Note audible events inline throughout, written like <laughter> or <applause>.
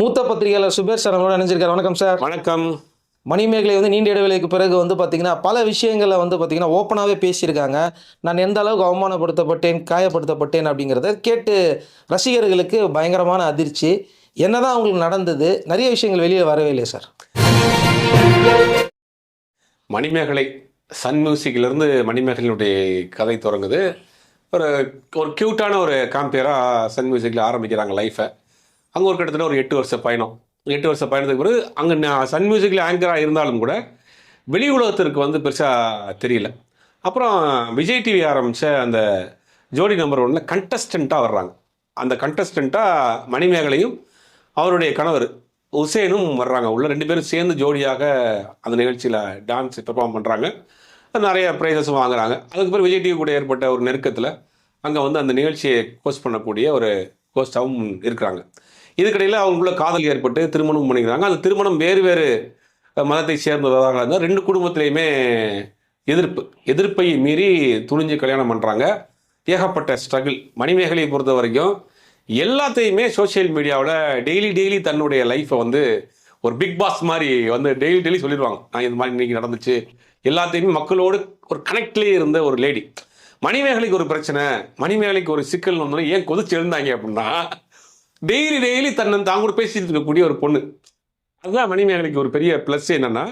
மூத்த பத்திரிகையாளர் சுபேர் சார் நம்மளோட நினைச்சிருக்காரு வணக்கம் சார். வணக்கம். மணிமேகலை வந்து நீண்ட இடைவெளிக்கு பிறகு வந்து பார்த்தீங்கன்னா பல விஷயங்களை வந்து பார்த்தீங்கன்னா ஓப்பனாகவே பேசியிருக்காங்க. நான் எந்த அளவுக்கு அவமானப்படுத்தப்பட்டேன் காயப்படுத்தப்பட்டேன் அப்படிங்கிறத கேட்டு ரசிகர்களுக்கு பயங்கரமான அதிர்ச்சி. என்னதான் அவங்களுக்கு நடந்தது நிறைய விஷயங்கள் வெளியே வரவே இல்லை சார். மணிமேகலை சன் மியூசிக்லேருந்து மணிமேகலையினுடைய கதை தொடங்குது. ஒரு ஒரு க்யூட்டான ஒரு காம்பியராக சன் மியூசிக்கில் ஆரம்பிக்கிறாங்க லைஃப்பை அங்கே ஒரு கிட்டத்தட்ட ஒரு எட்டு வருஷ பயணம். எட்டு வருஷ பயணத்துக்கு பிறகு அங்கே சன் மியூசிக்கில் ஆங்கராக இருந்தாலும் கூட வெளி உலகத்திற்கு வந்து பெருசாக தெரியல. அப்புறம் விஜய் டிவி ஆரம்பித்த அந்த ஜோடி நம்பர் ஒன்றில் கண்டஸ்டண்ட்டாக வர்றாங்க. அந்த கண்டஸ்டண்ட்டாக மணிமேகலையும் அவருடைய கணவர் உசேனும் வர்றாங்க. உள்ள ரெண்டு பேரும் சேர்ந்து ஜோடியாக அந்த நிகழ்ச்சியில் டான்ஸ் பெர்ஃபார்ம் பண்ணுறாங்க நிறைய ப்ரைஸஸும் வாங்குறாங்க. அதுக்கு பிறகு விஜய் டிவி கூட ஏற்பட்ட ஒரு நெருக்கத்தில் அங்கே வந்து அந்த நிகழ்ச்சியை ஹோஸ்ட் பண்ணக்கூடிய ஒரு ஹோஸ்டாகவும் இருக்கிறாங்க. இதுக்கிடையில் அவங்களுக்குள்ள காதல் ஏற்பட்டு திருமணம் பண்ணிக்கிறாங்க. அந்த திருமணம் வேறு வேறு மதத்தை சேர்ந்ததாக இருந்தால் ரெண்டு குடும்பத்திலையுமே எதிர்ப்பு எதிர்ப்பை மீறி துணிஞ்சு கல்யாணம் பண்ணுறாங்க ஏகப்பட்ட ஸ்ட்ரகிள் மணிமேகலையை பொறுத்த வரைக்கும் எல்லாத்தையுமே சோஷியல் மீடியாவில் டெய்லி டெய்லி தன்னுடைய லைஃப்பை வந்து ஒரு பிக் பாஸ் மாதிரி வந்து டெய்லி டெய்லி சொல்லிடுவாங்க. நான் இந்த மாதிரி இன்றைக்கி நடந்துச்சு. எல்லாத்தையுமே மக்களோடு ஒரு கனெக்ட்லேயே இருந்த ஒரு லேடி மணிமேகலைக்கு ஒரு பிரச்சனை மணிமேகலைக்கு ஒரு சிக்கல் வந்தோன்னா ஏன் கொதிச்சு எழுந்தாங்க அப்படின்னா டெய்லி டெய்லி தன்னை தான் கூட பேசிட்டு இருக்கக்கூடிய ஒரு பொண்ணு. அதுதான் மணிமேகலைக்கு ஒரு பெரிய ப்ளஸ் என்னன்னா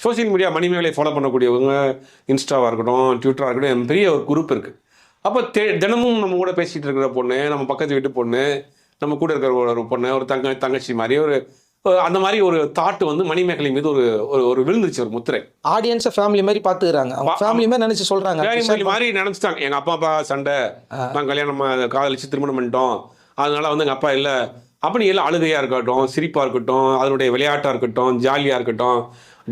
சோஷியல் மீடியா மணிமேகலை ஃபாலோ பண்ணக்கூடியவங்க இன்ஸ்டாவாக இருக்கட்டும் ட்விட்டராக இருக்கட்டும் பெரிய ஒரு குரூப் இருக்குது அப்போ தே தினமும் நம்ம கூட பேசிகிட்டு இருக்கிற பொண்ணு நம்ம பக்கத்து வீட்டு பொண்ணு நம்ம கூட இருக்கிற ஒரு பொண்ணு ஒரு தங்க தங்கச்சி மாதிரி ஒரு அந்த மாதிரி ஒரு தாட் வந்து மணிமேகலை மீது ஒரு ஒரு ஒரு விழுந்துருச்சு ஒரு முத்திரை. ஆடியன்ஸை ஃபேமிலி மாதிரி பார்த்துக்கிறாங்க ஃபேமிலி மாதிரி நினச்சி சொல்கிறாங்க ஃபேமிலி மாதிரி நினைச்சிட்டாங்க. எங்க அப்பா அப்பா சண்டை நான் கல்யாணம் காதலிச்சு திருமணம் பண்ணிட்டோம். அதனால் வந்து எங்கள் அப்பா இல்லை. அப்போ நீ எல்லாம் அழுகையாக இருக்கட்டும் சிரிப்பாக இருக்கட்டும் அதனுடைய விளையாட்டாக இருக்கட்டும் ஜாலியாக இருக்கட்டும்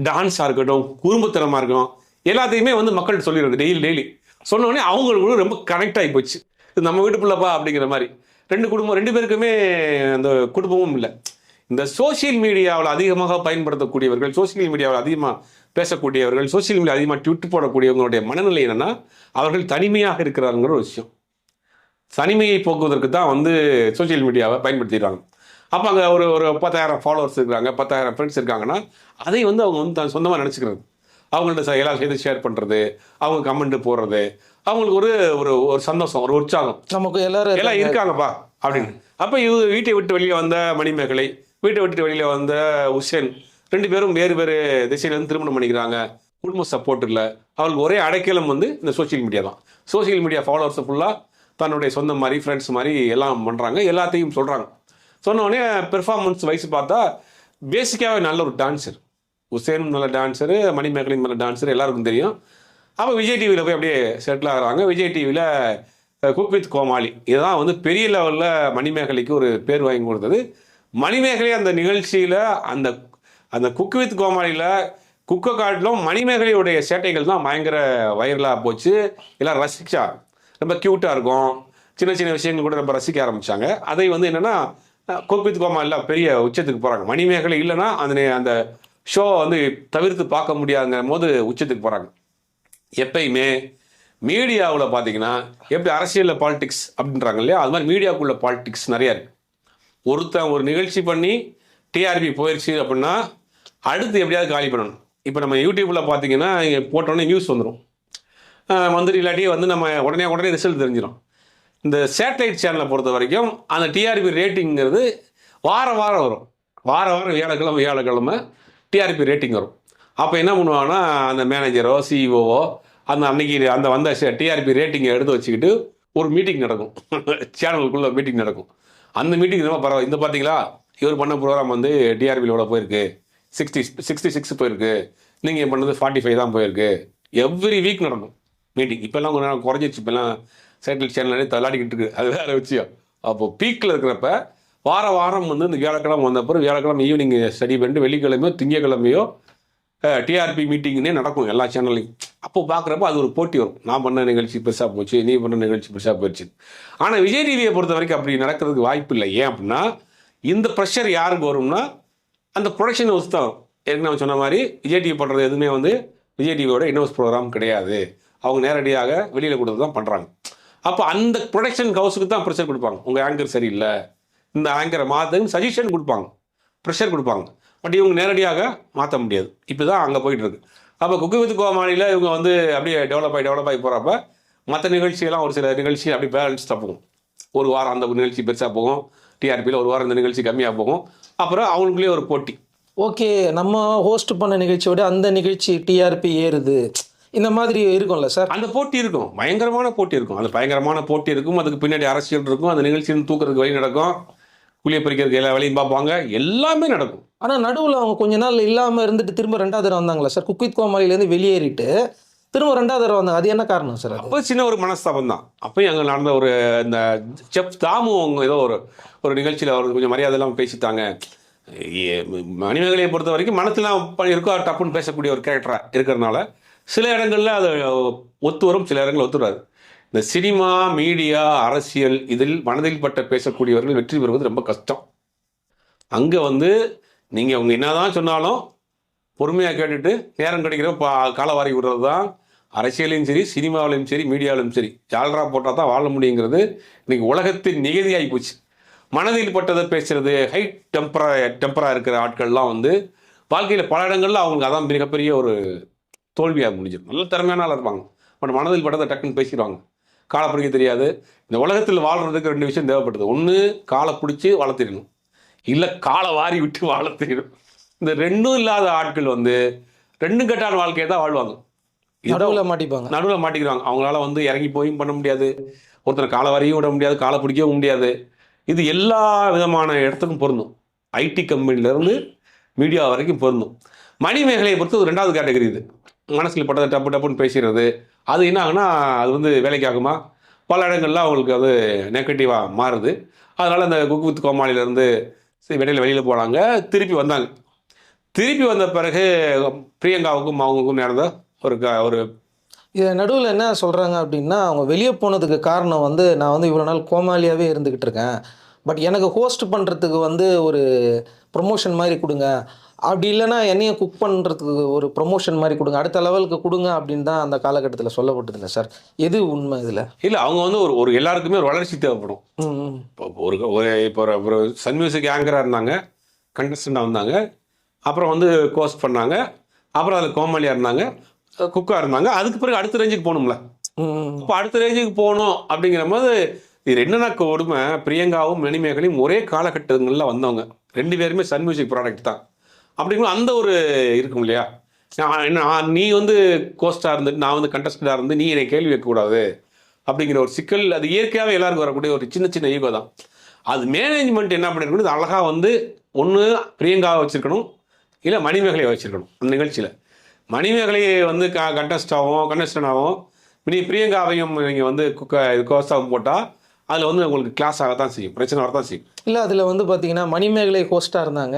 டான்ஸாக இருக்கட்டும் குறும்புத்தனமாக இருக்கட்டும் எல்லாத்தையுமே வந்து மக்கள்கிட்ட சொல்லிடுறது டெய்லி டெய்லி சொன்னோடனே அவங்களுக்கு ரொம்ப கனெக்ட் ஆகி போச்சு. இது நம்ம வீட்டுக்குள்ளப்பா அப்படிங்கிற மாதிரி. ரெண்டு குடும்பம் ரெண்டு பேருக்குமே அந்த குடும்பமும் இல்லை. இந்த சோஷியல் மீடியாவில் அதிகமாக பயன்படுத்தக்கூடியவர்கள் சோஷியல் மீடியாவில் அதிகமாக பேசக்கூடியவர்கள் சோஷியல் மீடியா அதிகமாக ட்விட் போடக்கூடியவங்களுடைய மனநிலை என்னென்னா அவர்கள் தனிமையாக இருக்கிறாருங்கிற ஒரு விஷயம். தனிமையை போக்குவதற்கு தான் வந்து சோஷியல் மீடியாவை பயன்படுத்திடுறாங்க. அப்போ அங்கே ஒரு ஒரு பத்தாயிரம் ஃபாலோவர்ஸ் இருக்கிறாங்க பத்தாயிரம் ஃப்ரெண்ட்ஸ் இருக்காங்கன்னா அதை வந்து அவங்க வந்து தான் சொந்தமாக நினச்சிக்கிறது. அவங்கள்ட்ட ச- எல்லாம் சேர்த்து ஷேர் பண்ணுறது அவங்க கமெண்ட் போடுறது அவங்களுக்கு ஒரு ஒரு ஒரு சந்தோஷம் ஒரு உற்சாகம். நமக்கு எல்லாரும் எல்லாம் இருக்காங்கப்பா அப்படின்னு. அப்போ இது வீட்டை விட்டு வெளியே வந்த மணிமேகலை வீட்டை விட்டு வெளியே வந்த உசேன் ரெண்டு பேரும் வேறு வேறு திசையிலேருந்து திருமணம் பண்ணிக்கிறாங்க. குடும்ப சப்போர்ட் இல்லை. அவங்களுக்கு ஒரே அடைக்கலம் வந்து இந்த சோஷியல் மீடியா தான். சோஷியல் மீடியா ஃபாலோவர்ஸை ஃபுல்லாக தன்னுடைய சொந்த மாதிரி ஃப்ரெண்ட்ஸ் மாதிரி எல்லாம் பண்ணுறாங்க எல்லாத்தையும் சொல்கிறாங்க சொன்னோடனே பெர்ஃபார்மன்ஸ் வயசு பார்த்தா பேசிக்காகவே நல்ல ஒரு டான்ஸர் உசேனும் நல்ல டான்ஸரு மணிமேகலையும் நல்ல டான்ஸர் எல்லாருக்கும் தெரியும். அப்போ விஜய் டிவியில் போய் அப்படியே செட்டில் ஆகுறாங்க. விஜய் டிவியில் குக் வித் கோமாளி. இதுதான் வந்து பெரிய லெவலில் மணிமேகலைக்கு ஒரு பேர் வாங்கி கொடுத்தது. மணிமேகலை அந்த நிகழ்ச்சியில் அந்த அந்த குக் வித் கோமாளியில் குக்கை காட்டிலும் மணிமேகலையுடைய சேட்டைகள் தான் பயங்கர வைரலாக போச்சு. எல்லாம் ரசிச்சா. ரொம்ப க்யூட்டாக இருக்கும். சின்ன சின்ன விஷயங்கள் கூட ரொம்ப ரசிக்க ஆரம்பித்தாங்க அதை வந்து என்னென்னா குக் கோமா எல்லாம் பெரிய உச்சத்துக்கு போகிறாங்க மணிமேகலை இல்லைன்னா அந்த அந்த ஷோ வந்து தவிர்த்து பார்க்க முடியாதுங்கிற போது உச்சத்துக்கு போகிறாங்க எப்பயுமே மீடியாவில் பார்த்தீங்கன்னா எப்படி அரசியலில் பாலிடிக்ஸ் அப்படின்றாங்க இல்லையா? அது மாதிரி மீடியாவுக்குள்ள பாலிடிக்ஸ் நிறையா இருக்குது ஒருத்தன் ஒரு நிகழ்ச்சி பண்ணி டிஆர்பி போயிடுச்சு அப்படின்னா அடுத்து எப்படியாவது காலி பண்ணணும். இப்போ நம்ம யூடியூப்பில் பார்த்தீங்கன்னா இங்கே போட்டோன்னே நியூஸ் வந்துடும் வந்துட்டு இல்லாட்டி வந்து நம்ம உடனே உடனே ரிசல்ட் தெரிஞ்சிடும் இந்த சேட்டலைட் சேனலை பொறுத்த வரைக்கும் அந்த டிஆர்பி ரேட்டிங்கிறது வார வாரம் வரும். வார வாரம் வியாழக்கிழமை வியாழக்கிழமை டிஆர்பி ரேட்டிங் வரும். அப்போ என்ன பண்ணுவாங்கன்னா அந்த மேனேஜரோ சிஇஓவோ அந்த அன்னைக்கு அந்த வந்த டிஆர்பி ரேட்டிங்கை எடுத்து வச்சுக்கிட்டு ஒரு மீட்டிங் நடக்கும். <laughs> சேனலுக்குள்ளே மீட்டிங் நடக்கும். அந்த மீட்டிங் ரொம்ப பரவாயில்ல இந்த பார்த்தீங்களா இவர் பண்ண ப்ரோக்ராம் வந்து டிஆர்பியில் எவ்வளோ போயிருக்கு? சிக்ஸ்டி சிக்ஸ்டி சிக்ஸ் போயிருக்கு. நீங்கள் பண்ணது ஃபார்ட்டி ஃபைவ் தான் போயிருக்கு. எவ்ரி வீக் நடக்கும். மீட்டிங். இப்போல்லாம் கொஞ்சம் நேரம் குறைஞ்சிச்சு இப்போல்லாம் சேட்டல் சேனல்லே தள்ளாடிக்கிட்டு இருக்கு. அது வேற விஷயம். அப்போ பீக்கில் இருக்கிறப்ப வார வாரம் வந்து இந்த வியாழக்கிழமை வந்தப்பறம் வியாழக்கிழமை ஈவினிங் ஸ்டடி பண்ணிட்டு வெள்ளிக்கிழமையோ திங்கக்கிழமையோ டிஆர்பி மீட்டிங்னே நடக்கும் எல்லா சேனல்லையும் அப்போ பார்க்குறப்ப அது ஒரு போட்டி வரும். நான் பண்ண நிகழ்ச்சி பெருசாக போச்சு நீ பண்ண நிகழ்ச்சி பெருசாக போயிடுச்சு ஆனால் விஜய் டிவியை பொறுத்த வரைக்கும் அப்படி நடக்கிறதுக்கு வாய்ப்பு இல்லை. ஏன் அப்படின்னா இந்த ப்ரெஷர் யாருக்கு வரும்னா அந்த ப்ரொடக்ஷன் ஹவுஸ் தான். வரும் ஏற்கனவே சொன்ன மாதிரி விஜய் டிவி பண்ணுறது எதுவுமே வந்து விஜய் டிவியோட இன்வெஸ்ட் ப்ரோக்ராம் கிடையாது. அவங்க நேரடியாக வெளியில் கொடுத்து தான் பண்ணுறாங்க அப்போ அந்த ப்ரொடக்ஷன் ஹவுஸுக்கு தான் ப்ரெஷர் கொடுப்பாங்க. உங்கள் ஆங்கர் சரியில்லை. இந்த ஆங்கரை மாற்றுன்னு சஜஷன் கொடுப்பாங்க. ப்ரெஷர் கொடுப்பாங்க. பட் இவங்க நேரடியாக மாற்ற முடியாது. இப்போ தான் அங்கே போயிட்டுருக்கு. அப்போ குக்கு வித் கோமாளியில் இவங்க வந்து அப்படியே டெவலப் ஆகி டெவலப் ஆகி போகிறப்ப மற்ற நிகழ்ச்சியெல்லாம் ஒரு சில நிகழ்ச்சி அப்படி பேலன்ஸ் போகும். ஒரு வாரம் அந்த நிகழ்ச்சி பெருசாக போகும். டிஆர்பியில் ஒரு வாரம் இந்த நிகழ்ச்சி கம்மியாக போகும். அப்புறம் அவங்களுக்குள்ளேயே ஒரு போட்டி. ஓகே நம்ம ஹோஸ்ட் பண்ண நிகழ்ச்சியை விட அந்த நிகழ்ச்சி டிஆர்பி ஏறுது. இந்த மாதிரி இருக்கும்ல சார்? அந்த போட்டி இருக்கும். பயங்கரமான போட்டி இருக்கும். அது பயங்கரமான போட்டி இருக்கும். அதுக்கு பின்னாடி அரசியல் இருக்கும். அந்த நிகழ்ச்சியில் தூக்குறதுக்கு வழி நடக்கும். குளிய பறிக்கிறதுக்கு எல்லா வேலையும் பார்ப்பாங்க எல்லாமே நடக்கும். ஆனால் நடுவில் அவங்க கொஞ்ச நாள் இல்லாமல் இருந்துட்டு திரும்ப ரெண்டாவது தடவை வந்தாங்களா சார்? குக்வித் கோமாளிலேருந்து வெளியேறிட்டு திரும்ப ரெண்டாவது தடவை வந்தாங்க. அது என்ன காரணம் சார் அப்போ சின்ன ஒரு மனஸ்தாபம் தான். அப்பயும் அங்கே நடந்த ஒரு இந்த செப் தாமு அவங்க ஏதோ ஒரு ஒரு நிகழ்ச்சியில் அவர் கொஞ்சம் மரியாதை இல்லாமல் பேசிட்டாங்க. மணிமேகலையை பொறுத்த வரைக்கும் ப- இருக்கோ டப்புன்னு பேசக்கூடிய ஒரு கேரக்டராக இருக்கிறதுனால சில இடங்களில் அது ஒத்து வரும் சில இடங்களில் ஒத்து வராது. இந்த சினிமா மீடியா அரசியல் இதில் மனதில் பட்ட பேசக்கூடியவர்கள் வெற்றி பெறுவது ரொம்ப கஷ்டம். அங்கே வந்து நீங்கள் அவங்க என்னதான் சொன்னாலும் பொறுமையாக கேட்டுட்டு நேரம் கிடைக்கிற பா காலவாரி விடுறது தான் அரசியலையும் சரி சினிமாவிலையும் சரி மீடியாவிலும் சரி ஜாலரா போட்டால் தான் வாழ முடியுங்கிறது இன்றைக்கி உலகத்தின் நிகதியாகி போச்சு. மனதில் பட்டதை பேசுகிறது ஹை டெம்பரா டெம்பரா இருக்கிற ஆட்கள்லாம் வந்து வாழ்க்கையில் பல இடங்களில் அவங்களுக்கு அதான் மிகப்பெரிய ஒரு தோல்வியாக முடிஞ்சிடும் நல்ல திறமையான ஆளா இருப்பாங்க பட் மனதில் பட்டதை டக்குன்னு பேசிடுவாங்க. காலை பிடிக்க தெரியாது. இந்த உலகத்தில் வாழ்றதுக்கு ரெண்டு விஷயம் தேவைப்படுது. ஒன்று காலை பிடிச்சி வளர்த்திடணும். இல்லை காலை வாரி விட்டு வாழத்திடணும் இந்த ரெண்டும் இல்லாத ஆட்கள் வந்து ரெண்டும் கட்டான வாழ்க்கையை தான் வாழ்வாங்க. நடுவில் மாட்டிப்பாங்க. நடுவில் மாட்டிக்கிறாங்க. அவங்களால வந்து இறங்கி போயும் பண்ண முடியாது. ஒருத்தர் காலை வரையும் விட முடியாது காலை பிடிக்கவும் முடியாது. இது எல்லா விதமான இடத்துக்கும் பொருந்தும். ஐடி கம்பெனிலேருந்து மீடியா வரைக்கும் பொருந்தும். மணிமேகலையை பொறுத்து ஒரு ரெண்டாவது கேட்டகரி இது. மனசில் பட்டதை டப்பு டப்புன்னு பேசுகிறது அது என்ன ஆகுனா அது வந்து வேலைக்கு ஆகுமா? பல இடங்கள்ல அவங்களுக்கு அது நெகட்டிவாக மாறுது. அதனால் அந்த குக்கு வித் கோமாளியிலேருந்து வெளியில் வெளியில் போனாங்க திருப்பி வந்தாங்க. திருப்பி வந்த பிறகு பிரியங்காவுக்கும் அவங்களுக்கும் நடந்த ஒரு க- ஒரு இது நடுவில் என்ன சொல்கிறாங்க அப்படின்னா அவங்க வெளியே போனதுக்கு காரணம் வந்து நான் வந்து இவ்வளோ நாள் கோமாளியாகவே இருந்துக்கிட்டு இருக்கேன். பட் எனக்கு ஹோஸ்ட் பண்ணுறதுக்கு வந்து ஒரு ப்ரொமோஷன் மாதிரி கொடுங்க. அப்படி இல்லைன்னா என்னையும் குக் பண்ணுறதுக்கு ஒரு ப்ரொமோஷன் மாதிரி கொடுங்க. அடுத்த லெவலுக்கு கொடுங்க அப்படின்னு தான் அந்த காலகட்டத்தில் சொல்லப்பட்டதில்ல சார் எது உண்மை இதில்? இல்லை அவங்க வந்து ஒரு ஒரு எல்லாருக்குமே ஒரு வளர்ச்சி தேவைப்படும். ஒரு ஒரு இப்போ ஒரு- சன் மியூசிக் ஆங்கராக இருந்தாங்க கண்டஸ்டண்டாக வந்தாங்க அப்புறம் வந்து கோஸ்ட் பண்ணாங்க அப்புறம் அதில் கோமாளியாக இருந்தாங்க குக்காக இருந்தாங்க. அதுக்கு பிறகு அடுத்த ரேஞ்சுக்கு போகணும்ல. இப்போ அடுத்த ரேஞ்சுக்கு போகணும் அப்படிங்கிற போது இது என்னென்ன கொடுமை பிரியங்காவும் மணிமேகலையும் ஒரே காலகட்டங்களில் வந்தவங்க. ரெண்டு பேருமே சன் மியூசிக் ப்ராடக்ட் தான். அப்படிங்கும்போது அந்த ஒரு இருக்கும் இல்லையா? என்ன நீ வந்து கோஸ்டாக இருந்து நான் வந்து கண்டஸ்டண்டாக இருந்து நீ என்னை கேள்வி வைக்கக்கூடாது அப்படிங்கிற ஒரு சிக்கல் அது இயற்கையாகவே எல்லாருக்கும் வரக்கூடிய ஒரு சின்ன சின்ன ஈகோ தான். அது மேனேஜ்மெண்ட் என்ன பண்ணிருக்கணும்? இது அழகாக வந்து ஒன்று பிரியங்காவை வச்சுருக்கணும் இல்லை மணிமேகலையை வச்சுருக்கணும் அந்த நிகழ்ச்சியில். மணிமேகலையை வந்து க கண்டஸ்டாகவும் கண்டஸ்டனாகவும் நீ பிரியங்காவையும் நீங்கள் வந்து குக்க கோஸ்டாகவும் போட்டால் அதில் வந்து உங்களுக்கு கிளாஸ் ஆகத்தான் செய்யும். பிரச்சனை வரத்தான் செய்யும். இல்லை அதில் வந்து பார்த்தீங்கன்னா மணிமேகலை ஹோஸ்ட்டாக இருந்தாங்க.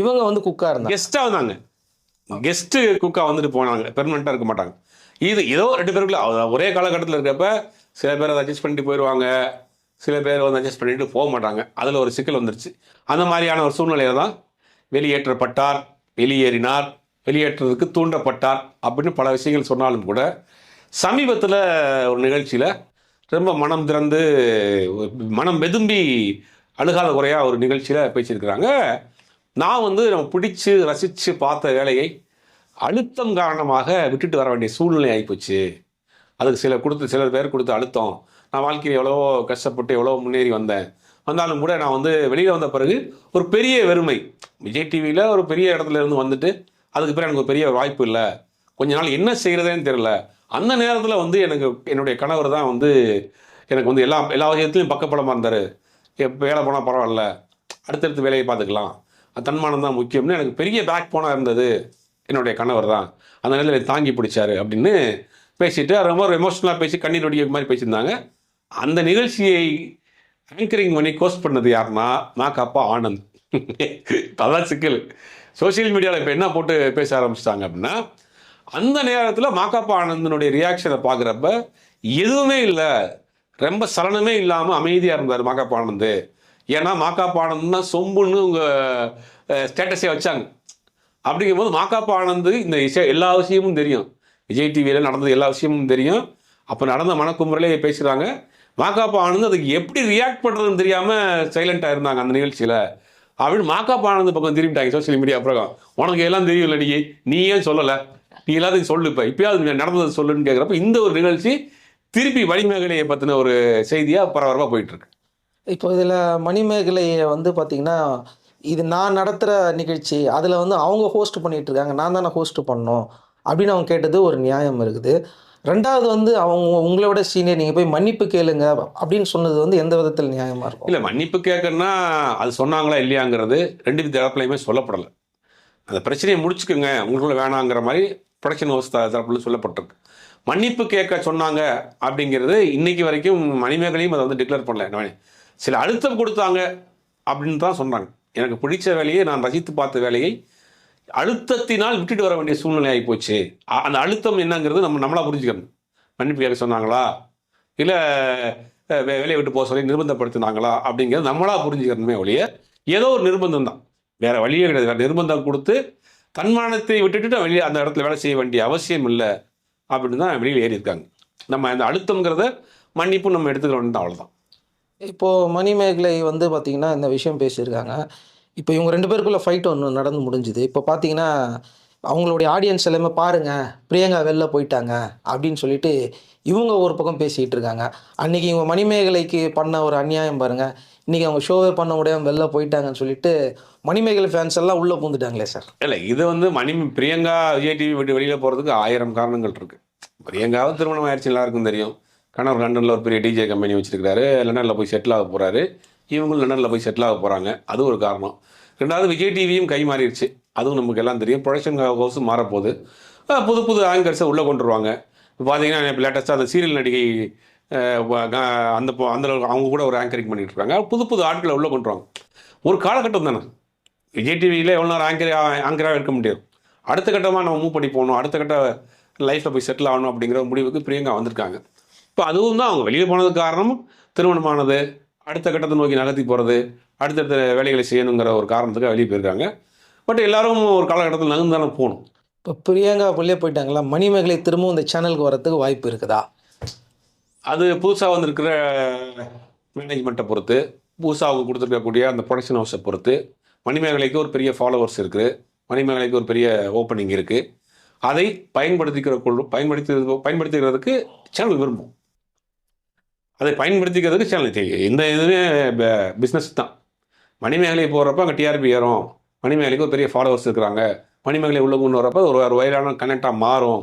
இவங்க வந்து குக்காக இருந்தாங்க. கெஸ்ட்டாக வந்தாங்க. கெஸ்ட்டு குக்காக வந்துட்டு போனாங்க. பெர்மனெண்ட்டாக இருக்க மாட்டாங்க. இது ஏதோ ரெண்டு பேருக்குள்ள ஒரே காலகட்டத்தில் இருக்கப்ப சில பேர் அதை அட்ஜஸ்ட் பண்ணிட்டு போயிடுவாங்க சில பேர் வந்து அட்ஜஸ்ட் பண்ணிட்டு போக மாட்டாங்க. அதில் ஒரு சிக்கல் வந்துருச்சு. அந்த மாதிரியான ஒரு சூழ்நிலையில தான் வெளியேற்றப்பட்டார் வெளியேறினார் வெளியேற்றுறதுக்கு தூண்டப்பட்டார் அப்படின்னு பல விஷயங்கள் சொன்னாலும் கூட சமீபத்தில் ஒரு நிகழ்ச்சியில் ரொம்ப மனம் திறந்து மனம் வெதும்பி அழுகாத குறையாக ஒரு நிகழ்ச்சியில் பேசியிருக்கிறாங்க. நான் வந்து நம்ம பிடிச்சு ரசித்து பார்த்த வேலையை அழுத்தம் காரணமாக விட்டுட்டு வர வேண்டிய சூழ்நிலை ஆகிப்போச்சு அதுக்கு சில கொடுத்து சில பேர் கொடுத்து அழுத்தம். நான் வாழ்க்கையில் எவ்வளோ கஷ்டப்பட்டு எவ்வளோ முன்னேறி வந்தேன். வந்தாலும் கூட நான் வந்து வெளியில் வந்த பிறகு ஒரு பெரிய வெறுமை. விஜய் டிவியில் ஒரு பெரிய இடத்துல இருந்து வந்துட்டு அதுக்கு பிறகு எனக்கு ஒரு பெரிய ஒரு வாய்ப்பு இல்லை. கொஞ்ச நாள் என்ன செய்கிறதேன்னு தெரில அந்த நேரத்தில் வந்து எனக்கு என்னுடைய கணவர் தான் வந்து எனக்கு வந்து எல்லா எல்லா விஷயத்துலையும் பக்கப்படமாக இருந்தார். எப்போ வேலை போனால் பரவாயில்ல. அடுத்தடுத்து வேலையை பார்த்துக்கலாம். தன்மானம் தான் முக்கியம்னு எனக்கு பெரிய பேக் போனாக இருந்தது என்னுடைய கணவர் தான். அந்த நேரத்தில் தாங்கி பிடிச்சாரு அப்படின்னு பேசிட்டு ரொம்ப எமோஷனலாக பேசி கண்ணீர் வடிக்க மாதிரி பேசியிருந்தாங்க. அந்த நிகழ்ச்சியை ஆங்கரிங் பண்ணி கோஸ்ட் பண்ணது யாருன்னா நாக்காப்பா ஆனந்த். <laughs> அதான் சிக்கல். சோஷியல் மீடியாவில் இப்போ என்ன போட்டு பேச ஆரம்பிச்சிட்டாங்க அப்படின்னா அந்த நேரத்தில் மாக்காப்பா ஆனந்தனுடைய ரியாக்ஷனை பார்க்குறப்ப எதுவுமே இல்லை. ரொம்ப சலனமே இல்லாமல் அமைதியாக இருந்தார் மாக்காப்பா ஆனந்த். ஏன்னா மாக்காப்பா ஆனந்த் சொம்புன்னு உங்கள் ஸ்டேட்டஸே வச்சாங்க. அப்படிங்கும்போது மாக்காப்பா ஆனந்த் இந்த இசை எல்லா விஷயமும் தெரியும். விஜய் டிவியில் நடந்தது எல்லா விஷயமும் தெரியும். அப்போ நடந்த மனக்குமுறையிலே பேசுகிறாங்க மாக்காப்பா ஆனந்த் அதுக்கு எப்படி ரியாக்ட் பண்ணுறதுன்னு தெரியாமல் சைலண்ட்டாக இருந்தாங்க அந்த நிகழ்ச்சியில். அப்படின்னு மாக்காப்பா ஆனந்த் பக்கம் திரும்பிட்டாங்க சோஷியல் மீடியா அப்புறம். உனக்கு எல்லாம் தெரியும் நீ. நீ ஏன் சொல்லலை? நீ எல்லாத்தையும் சொல்லு இப்போ. இப்பயாவது நடந்ததை சொல்லுன்னு கேட்குறப்ப இந்த ஒரு நிகழ்ச்சி திருப்பி வழிமேகலையை பற்றின ஒரு செய்தியாக பரபரப்பாக போயிட்டு இருக்கு இப்போ இதில் மணிமேகலையை வந்து பார்த்தீங்கன்னா இது நான் நடத்துகிற நிகழ்ச்சி அதில் வந்து அவங்க ஹோஸ்ட் பண்ணிட்டு இருக்காங்க நான் தானே ஹோஸ்ட் பண்ணோம் அப்படின்னு அவங்க கேட்டது ஒரு நியாயம் இருக்குது. ரெண்டாவது வந்து அவங்க உங்களை விட சீனியர் நீங்கள் போய் மன்னிப்பு கேளுங்க அப்படின்னு சொன்னது வந்து எந்த விதத்தில் நியாயமாக இருக்கும்? இல்லை மன்னிப்பு கேட்கணும்னா அது சொன்னாங்களா இல்லையாங்கிறது ரெண்டு தரப்புலையுமே சொல்லப்படலை. அந்த பிரச்சனையை முடிச்சுக்குங்க உங்களுக்குள்ள வேணாங்கிற மாதிரி ப்ரொடக்ஷன் ஹவுஸ் தரப்புல சொல்லப்பட்டிருக்கு. மன்னிப்பு கேட்க சொன்னாங்க அப்படிங்கிறது இன்னைக்கு வரைக்கும் மணிமேகலையும் அதை வந்து டிக்ளேர் பண்ணல. என்ன சில அழுத்தம் கொடுத்தாங்க அப்படின்னு தான் சொன்னாங்க. எனக்கு பிடிச்ச வேலையை நான் ரசித்து பார்த்த வேலையை அழுத்தத்தினால் விட்டுட்டு வர வேண்டிய சூழ்நிலை ஆகி போச்சு அந்த அழுத்தம் என்னங்கிறது நம்ம நம்மளா புரிஞ்சுக்கணும். மன்னிப்பு கேட்க சொன்னாங்களா? இல்லை வேலையை விட்டு போக சொல்லி நிர்பந்தப்படுத்தினாங்களா? அப்படிங்கிறது நம்மளா புரிஞ்சுக்கணுமே ஒழிய ஏதோ ஒரு நிர்பந்தம் தான். வேற வழியே கிடையாது. வேற நிர்பந்தம் கொடுத்து தன்மானத்தை விட்டுட்டு வெளியே அந்த இடத்துல வேலை செய்ய வேண்டிய அவசியம் இல்லை அப்படின்னு தான் வெளியில் ஏறி இருக்காங்க நம்ம அந்த அழுத்தங்கிறத மன்னிப்பு நம்ம எடுத்துக்கிறோம் அவ்வளோதான் இப்போது மணிமேகலை வந்து பார்த்திங்கன்னா இந்த விஷயம் பேசியிருக்காங்க. இப்போ இவங்க ரெண்டு பேருக்குள்ளே ஃபைட் ஒன்று நடந்து முடிஞ்சுது. இப்போ பார்த்தீங்கன்னா அவங்களுடைய ஆடியன்ஸ் எல்லாமே பாருங்கள் பிரியங்கா வெளில போயிட்டாங்க அப்படின்னு சொல்லிட்டு இவங்க ஒரு பக்கம் பேசிக்கிட்டு இருக்காங்க. அன்னைக்கு இவங்க மணிமேகலைக்கு பண்ண ஒரு அநியாயம் பாருங்கள் இன்னைக்கு அவங்க ஷோவே பண்ண முடியாமல் வெளில போயிட்டாங்கன்னு சொல்லிட்டு மணிமேகலை ஃபேன்ஸ் எல்லாம் உள்ளே பூந்துட்டாங்களே சார் இல்லை இது வந்து மணி பிரியங்கா விஜய் டிவி விட்டு வெளியில் போகிறதுக்கு ஆயிரம் காரணங்கள் இருக்கு. பிரியங்காவும் திருமணம் ஆயிடுச்சு எல்லாருக்கும் தெரியும். கணவர் லண்டனில் ஒரு பெரிய டிஜே கம்பெனி வச்சிருக்காரு லண்டனில் போய் செட்டில் ஆக போகிறாரு இவங்களும் லண்டனில் போய் செட்டில் ஆக போகிறாங்க அது ஒரு காரணம். ரெண்டாவது விஜய் டிவியும் கை மாறிடுச்சு. அதுவும் நமக்கு எல்லாம் தெரியும். ப்ரொடக்ஷன் ஹவுஸும் மாறப்போகுது. புது புது ஆங்கர்ஸை உள்ளே கொண்டுருவாங்க இப்போ பார்த்தீங்கன்னா இப்போ லேட்டஸ்ட்டாக அந்த சீரியல் நடிகை அந்த அந்த அவங்க கூட ஒரு ஆங்கரிங் பண்ணிட்டு இருக்காங்க புது புது ஆட்களை உள்ளே கொண்டு வாங்க ஒரு காலகட்டம் தானே. விஜய் டிவியில் எவ்வளோ நேரம் ஆங்கர் ஆங்கராக இருக்க முடியாது அடுத்த கட்டமாக நம்ம மூவ் பண்ணி போகணும். அடுத்த கட்ட லைஃப்பில் போய் செட்டில் ஆகணும் அப்படிங்கிற முடிவுக்கு பிரியங்கா வந்திருக்காங்க. இப்போ அதுவும் தான் அவங்க வெளியே போனதுக்கு காரணம் திருமணமானது அடுத்த கட்டத்தை நோக்கி நகர்த்தி போகிறது அடுத்தடுத்த வேலைகளை செய்யணுங்கிற ஒரு காரணத்துக்காக வெளியே போயிருக்காங்க. பட் எல்லாரும் ஒரு காலகட்டத்தில் நகர்ந்து தானே போகணும். இப்போ பிரியங்கா வெளியே போயிட்டாங்களா? மணிமேகலை திரும்பவும் இந்த சேனலுக்கு வரத்துக்கு வாய்ப்பு இருக்குதா? அது புதுசாக வந்திருக்கிற மேனேஜ்மெண்ட்டை பொறுத்து புதுசாக அவங்க கொடுத்துருக்கக்கூடிய அந்த ப்ரொடக்ஷன் ஹவுஸை பொறுத்து மணிமேகலைக்கு ஒரு பெரிய ஃபாலோவர்ஸ் இருக்குது மணிமேகலைக்கு ஒரு பெரிய ஓப்பனிங் இருக்குது அதை பயன்படுத்திக்கிற கொள் பயன்படுத்தி பயன்படுத்திக்கிறதுக்கு சேனல் விரும்பும். அதை பயன்படுத்திக்கிறதுக்கு சேனல் தெரியும் எந்த இதுவுமே பிஸ்னஸ் தான். மணிமேகலை போகிறப்ப அங்கே டிஆர்பி ஏறும். மணிமேகலைக்கு ஒரு பெரிய ஃபாலோவர்ஸ் இருக்கிறாங்க. மணிமேகலை உள்ள கொண்டு வரப்போ ஒரு வயலான கனெக்டாக மாறும்.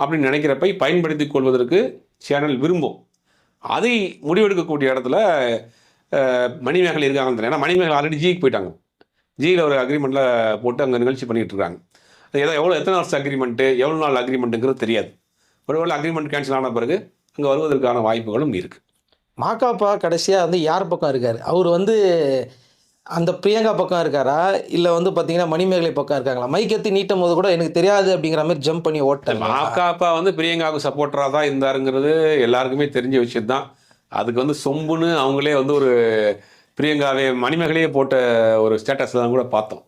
அப்படின்னு நினைக்கிறப்ப பயன்படுத்தி கொள்வதற்கு சேனல் விரும்பும். அதை முடிவெடுக்கக்கூடிய இடத்துல மணிமேகல் மணிமேகலை இருக்காங்கன்னு ஏன்னா மணிமேகலை ஆல்ரெடி ஜிக்கு போயிட்டாங்க. ஜியில் ஒரு அக்ரிமெண்ட்டில் போட்டு அங்கே நிகழ்ச்சி பண்ணிகிட்டு இருக்காங்க. அது ஏதோ எவ்வளோ எத்தனை வருஷம் அக்ரிமெண்ட்டு எவ்வளோ நாள் அக்ரிமெண்ட்டுங்கிறது தெரியாது. ஒருவேளை அக்ரிமெண்ட் கேன்சல் ஆன பிறகு அங்கே வருவதற்கான வாய்ப்புகளும் இருக்குது மாக்காப்பா கடைசியாக வந்து யார் பக்கம் இருக்கார்? அவர் வந்து அந்த பிரியங்கா பக்கம் இருக்காரா? இல்லை வந்து பார்த்தீங்கன்னா மணிமேகலை பக்கம் இருக்காங்களா? மைக்கத்தி நீட்டும் போது கூட எனக்கு தெரியாது அப்படிங்கிற மாதிரி ஜம்ப் பண்ணி ஓட்டேன் மாக்காப்பா வந்து பிரியங்காவுக்கு சப்போர்ட்டராக தான் இருந்தாருங்கிறது எல்லாருக்குமே தெரிஞ்ச விஷயம் தான். அதுக்கு வந்து சொம்புன்னு அவங்களே வந்து ஒரு பிரியங்காவே மணிமேகலையே போட்ட ஒரு ஸ்டேட்டஸ் தான் கூட பார்த்தோம்.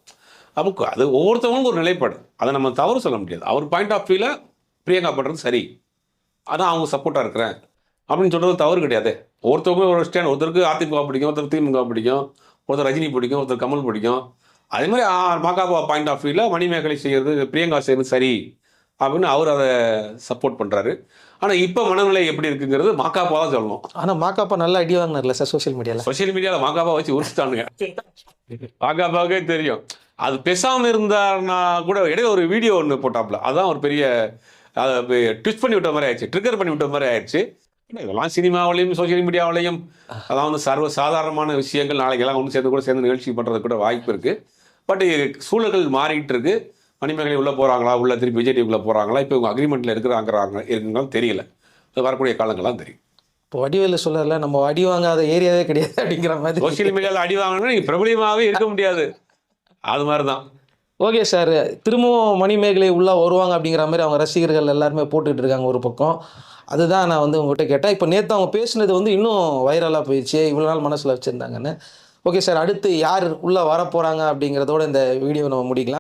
அப்போ அது ஒவ்வொருத்தவங்களுக்கும் ஒரு நிலைப்பாடு. அதை நம்ம தவறு சொல்ல முடியாது. அவர் பாயிண்ட் ஆஃப் வியூவில் பிரியங்கா பண்ணுறது சரி. அதான் அவங்க சப்போர்ட்டாக இருக்கிறேன். அப்படின்னு சொல்கிறது தவறு கிடையாது. ஒருத்தவங்க ஒரு ஸ்டாண்ட் ஒருத்தருக்கு அதிமுக பிடிக்கும் ஒருத்தர் திமுக பிடிக்கும். ஒருத்தர் ரஜினி பிடிக்கும் ஒருத்தர் கமல் பிடிக்கும். அதே மாதிரி மாகாபா பாயிண்ட் ஆஃப் வியூவில் மணிமேகலை செய்கிறது பிரியங்கா செய்கிறது சரி அப்படின்னு அவர் அதை சப்போர்ட் பண்ணுறாரு ஆனால் இப்போ மனநிலை எப்படி இருக்குங்கிறது மாக்காப்பா தான் சொல்லணும். ஆனால் மாக்காப்பா நல்லா அடி வாங்கினார்ல சார் சோஷியல் மீடியாவில் சோஷியல் மீடியாவில் மாக்காப்பா வச்சு உரிச்சிட்டானுங்க. மாக்காப்பாவுக்கே தெரியும். அது பேசாமல் இருந்தாருன்னா கூட இடையில ஒரு வீடியோ ஒன்று போட்டாப்புல அதான் ஒரு பெரிய அதை ட்விஸ்ட் பண்ணி விட்ட மாதிரி ஆயிடுச்சு ட்ரிகர் பண்ணி விட்ட மாதிரி ஆயிடுச்சு. இதெல்லாம் சினிமாவிலையும் சோஷியல் மீடியாவிலையும் அதான் வந்து சர்வ சாதாரணமான விஷயங்கள். நாளைக்கு எல்லாம் ஒன்று சேர்ந்து கூட சேர்ந்து நிகழ்ச்சி பண்ணுறதுக்கு கூட வாய்ப்பு இருக்குது பட் சூழல்கள் மாறிட்டு இருக்கு. மணிமேகலை உள்ளே போகிறாங்களா உள்ள திருப்பி விஜய் டிவிக்குள்ளே போகிறாங்களா இப்போ இவங்க அக்ரிமெண்ட்டில் இருக்கிறாங்கிறாங்க இருக்குங்களான்னு தெரியல. அது வரக்கூடிய காலங்கள்லாம் தெரியும். இப்போ வடிவேலு சொல்லல நம்ம அடி வாங்காத ஏரியாவே கிடையாது அப்படிங்கிற மாதிரி. சோஷியல் மீடியாவில் அடி வாங்கினா நீங்கள் பிரபலியமாகவே இருக்க முடியாது. அது மாதிரி தான் ஓகே சார் திரும்பவும் மணிமேகலை உள்ளே வருவாங்க அப்படிங்கிற மாதிரி அவங்க ரசிகர்கள் எல்லாருமே போட்டுட்டு இருக்காங்க ஒரு பக்கம். அதுதான் நான் வந்து உங்கள்கிட்ட கேட்டேன். இப்போ நேற்று அவங்க பேசினது வந்து இன்னும் வைரலாக போயிடுச்சு இவ்வளோ நாள் மனசில் வச்சுருந்தாங்கன்னு. ஓகே சார் அடுத்து யார் உள்ளே வரப்போகிறாங்க அப்படிங்கிறதோட இந்த வீடியோ நம்ம முடிக்கலாம்.